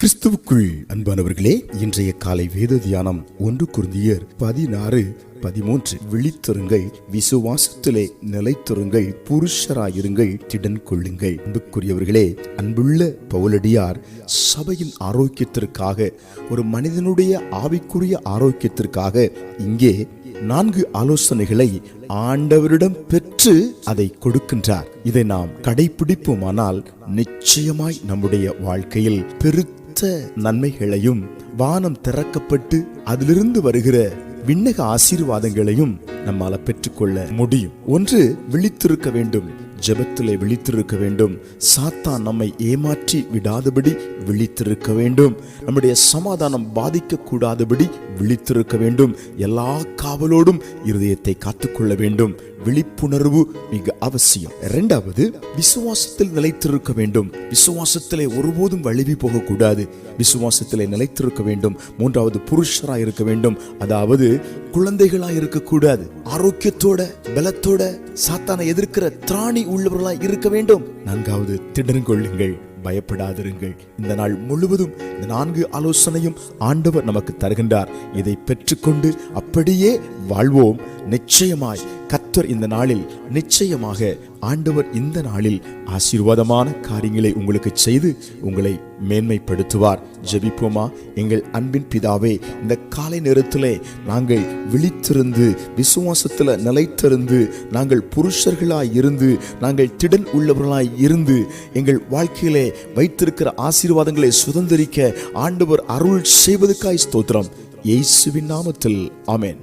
கிறிஸ்துவுக்குள். அன்பானவர்களே இன்றைய காலை வேத தியானம் ஒன்று குருந்தியர் பதினாறு பதிமூன்று. விழித்திருங்கள் விசுவாசத்திலே நிலைத்திருங்கள் புருஷராயிருங்கள் திடன் கொள்ளுங்கள். அன்புக்குரியவர்களே அன்புள்ள பவுலடியார் சபையின் ஆரோக்கியத்திற்காக ஒரு மனிதனுடைய ஆவிக்குரிய ஆரோக்கியத்திற்காக இங்கே நான்கு ஆலோசனைகளை ஆண்டவரிடம் பெற்று அதை கொடுக்கின்றார். இதை நாம் கடைபிடிப்போமானால் நிச்சயமாய் நம்முடைய வாழ்க்கையில் பெருத்த நன்மைகளையும் வானம் திறக்கப்பட்டு அதிலிருந்து வருகிற விண்ணக ஆசீர்வாதங்களையும் நம்மால பெற்றுக்கொள்ள முடியும். ஒன்று விழித்திருக்க வேண்டும். ஜெபத்திலே விழித்திருக்க வேண்டும். சாத்தான் நம்மை ஏமாற்றி விடாதபடி விழித்திருக்க வேண்டும். நம்முடைய சமாதானம் பாதிக்கக்கூடாதபடி விழித்திருக்க வேண்டும். எல்லா காவலோடும் இருதயத்தை காத்துக்கொள்ள வேண்டும். விழிப்புணர்வு மிக அவசியம். இரண்டாவது விசுவாசத்தில் நிலைத்திருக்க வேண்டும். விசுவாசத்திலே ஒருபோதும் வழுவி போகக்கூடாது. விசுவாசத்திலே நிலைத்திருக்க வேண்டும். மூன்றாவது புருஷராய் இருக்க வேண்டும். அதாவது குழந்தைகளாக இருக்கக்கூடாது ஆரோக்கியத்தோட பலத்தோட சாத்தானை எதிர்க்கிற திராணி உள்ளவர்களாய் இருக்க வேண்டும். நான்காவது திடன்கொள்ளுங்கள் பயப்படாதிருங்கள். இந்த நாள் முழுவதும் இந்த நான்கு ஆலோசனையும் ஆண்டவர் நமக்கு தருகின்றார். இதை பெற்றுக்கொண்டு அப்படியே வாழ்வோம். நிச்சயமாய் கத்தர் இந்த நாளில் நிச்சயமாக ஆண்டவர் இந்த நாளில் ஆசீர்வாதமான காரியங்களை உங்களுக்கு செய்து உங்களை மேன்மைப்படுத்துவார். ஜெபிப்போமா? எங்கள் அன்பின் பிதாவே இந்த காலை நேரத்திலே நாங்கள் விழித்திருந்து விசுவாசத்தில் நிலைத்திருந்து நாங்கள் புருஷர்களாய் இருந்து நாங்கள் திடன் உள்ளவர்களாய் இருந்து எங்கள் வாழ்க்கையிலே வைத்திருக்கிற ஆசீர்வாதங்களை சுதந்திரிக்க ஆண்டவர் அருள் செய்வதற்காய் ஸ்தோத்திரம். இயேசுவின் நாமத்தில். ஆமேன்.